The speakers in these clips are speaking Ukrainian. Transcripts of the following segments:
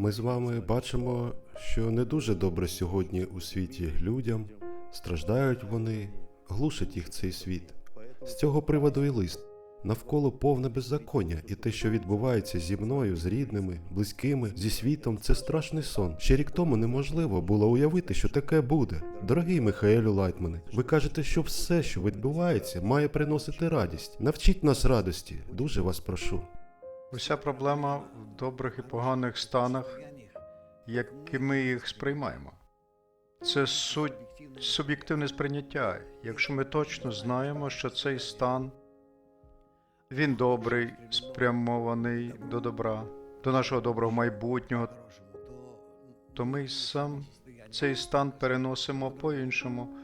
Ми з вами бачимо, що не дуже добре сьогодні у світі людям, страждають вони, глушить їх цей світ. З цього приводу і лист. Навколо повне беззаконня, і те, що відбувається зі мною, з рідними, близькими, зі світом, це страшний сон. Ще рік тому неможливо було уявити, що таке буде. Дорогий Михаелю Лайтмане, ви кажете, що все, що відбувається, має приносити радість. Навчіть нас радості, дуже вас прошу. Уся проблема в добрих і поганих станах, як ми їх сприймаємо. Це суть суб'єктивне сприйняття. Якщо ми точно знаємо, що цей стан він добрий, спрямований до добра, до нашого доброго майбутнього, то ми сам цей стан переносимо по-іншому.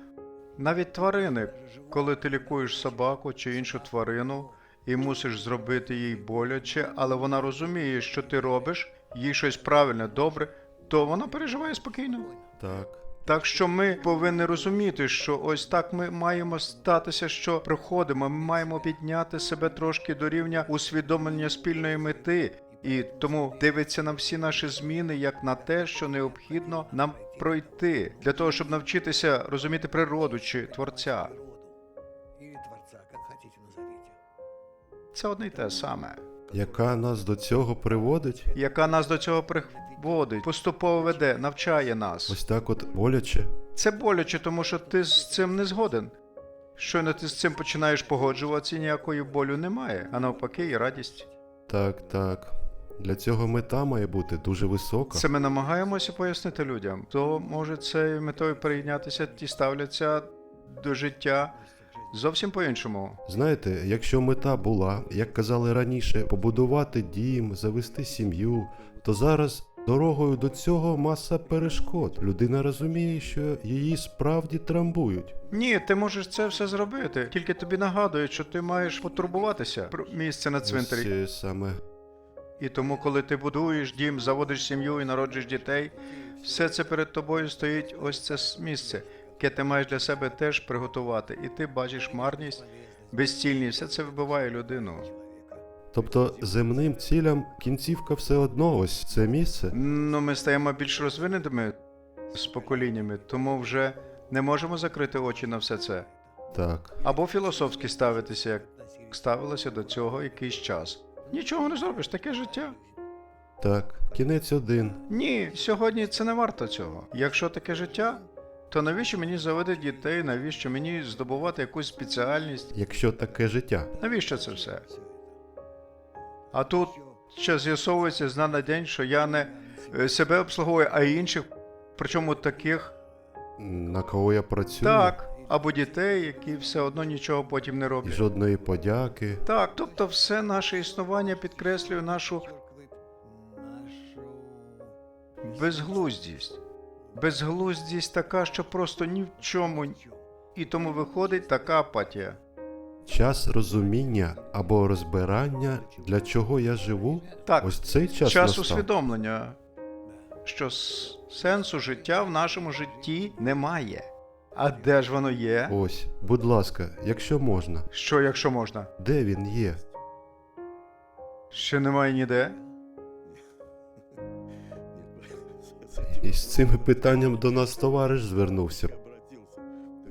Навіть тварини, коли ти лікуєш собаку чи іншу тварину і мусиш зробити їй боляче, але вона розуміє, що ти робиш їй щось правильне, добре, то вона переживає спокійно. Так. Так що ми повинні розуміти, що ось так ми маємо статися, що приходимо. Ми маємо підняти себе трошки до рівня усвідомлення спільної мети. І тому дивиться на всі наші зміни як на те, що необхідно нам пройти для того, щоб навчитися розуміти природу чи творця. Це одне й те саме, Яка нас до цього приводить? яка нас до цього приводить, поступово веде, навчає нас. Ось так от боляче. Це боляче, тому що ти з цим не згоден. Щойно ти з цим починаєш погоджуватися, ніякої болю немає, а навпаки, і радість. Так, так. Для цього мета має бути дуже висока. Це ми намагаємося пояснити людям. То може це метою перейнятися, ті ставляться до життя зовсім по-іншому. Знаєте, якщо мета була, як казали раніше, побудувати дім, завести сім'ю, то зараз дорогою до цього маса перешкод. Людина розуміє, що її справді трамбують. Ні, ти можеш це все зробити. Тільки тобі нагадують, що ти маєш потурбуватися про місце на цвинтарі. Ось, е, саме І тому, коли ти будуєш дім, заводиш сім'ю і народжуєш дітей, все це перед тобою стоїть ось це місце, яке ти маєш для себе теж приготувати. І ти бачиш марність, безцільність, все це вбиває людину. Тобто земним цілям кінцівка все одно ось це місце. Ну, ми стаємо більш розвиненими з поколіннями, тому вже не можемо закрити очі на все це. Так. Або філософськи ставитися, як ставилося до цього якийсь час. Нічого не зробиш, таке життя. Так, кінець один. Ні, сьогодні це не варто цього. Якщо таке життя, то навіщо мені заводити дітей, навіщо мені здобувати якусь спеціальність? Якщо таке життя. Навіщо це все? А тут ще з'ясовується з дня на день, що я не е, себе обслуговую, а й інших, причому таких, На кого я працюю? так, або дітей, які все одно нічого потім не І роблять. жодної подяки. Так, тобто все наше існування підкреслює Нашу... безглуздість. Безглуздість така, що просто ні в чому. І тому виходить така апатія. Час розуміння або розбирання, для чого я живу. Так, Ось цей час, час настав. усвідомлення, що сенсу життя в нашому житті немає. А де ж воно є? Ось, будь ласка, якщо можна, Що, якщо можна? де він є? Ще немає ніде? І з цим питанням до нас товариш звернувся.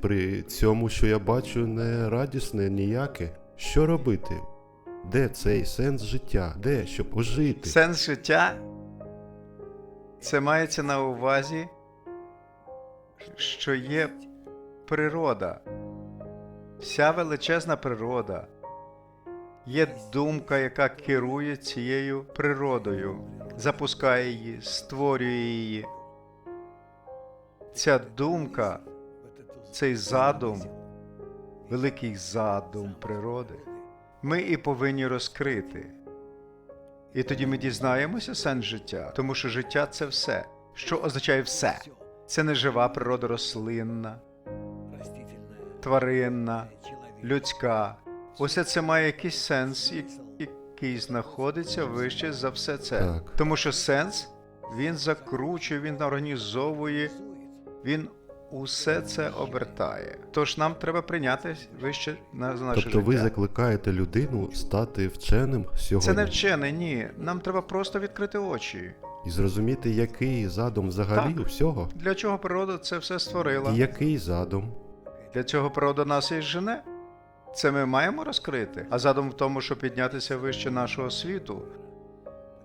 При цьому, що я бачу, не радісне ніяке. Що робити? Де цей сенс життя? Де, щоб ожити? Сенс життя це мається на увазі, що є природа, вся величезна природа. Є думка, яка керує цією природою, запускає її, створює її. Ця думка, цей задум, великий задум природи, ми і повинні розкрити. І тоді ми дізнаємося сенс життя, тому що життя це все. Що означає все? Це не жива природа рослинна, тваринна, людська. Усе це має якийсь сенс, який знаходиться вище за все це. Так. Тому що сенс він закручує, він організовує, він усе це обертає. Тож нам треба прийняти вище на наше Тобто життя. ви закликаєте людину стати вченим сьогодні? Це не вчене, ні. Нам треба просто відкрити очі. і зрозуміти, який задум взагалі Так. у всього, Для чого природа це все створила? і який задум. Для цього природа нас і жене. Це ми маємо розкрити. А задум в тому, щоб піднятися вище нашого світу.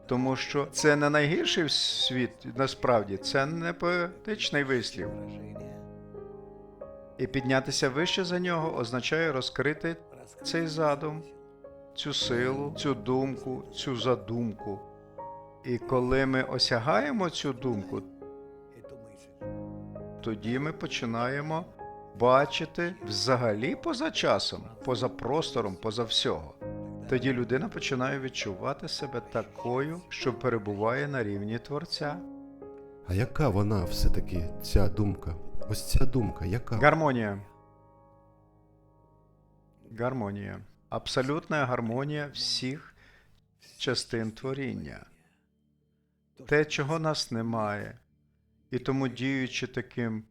Тому що це не найгірший світ, насправді, це не поетичний вислів. І піднятися вище за нього означає розкрити цей задум, цю силу, цю думку, цю задумку. І коли ми осягаємо цю думку, тоді ми починаємо бачити взагалі поза часом, поза простором, поза всього. Тоді людина починає відчувати себе такою, що перебуває на рівні Творця. А яка вона все-таки, ця думка? Ось ця думка, яка? Гармонія. Гармонія. Абсолютна гармонія всіх частин творіння. Те, чого нас немає. І тому, діючи таким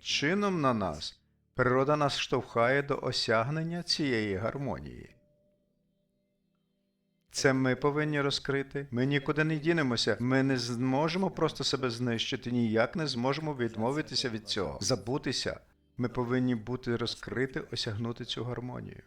чином на нас, природа нас штовхає до осягнення цієї гармонії. Це ми повинні розкрити. Ми нікуди не дінемося. Ми не зможемо просто себе знищити, ніяк не зможемо відмовитися від цього, забутися. Ми повинні бути розкрити, осягнути цю гармонію.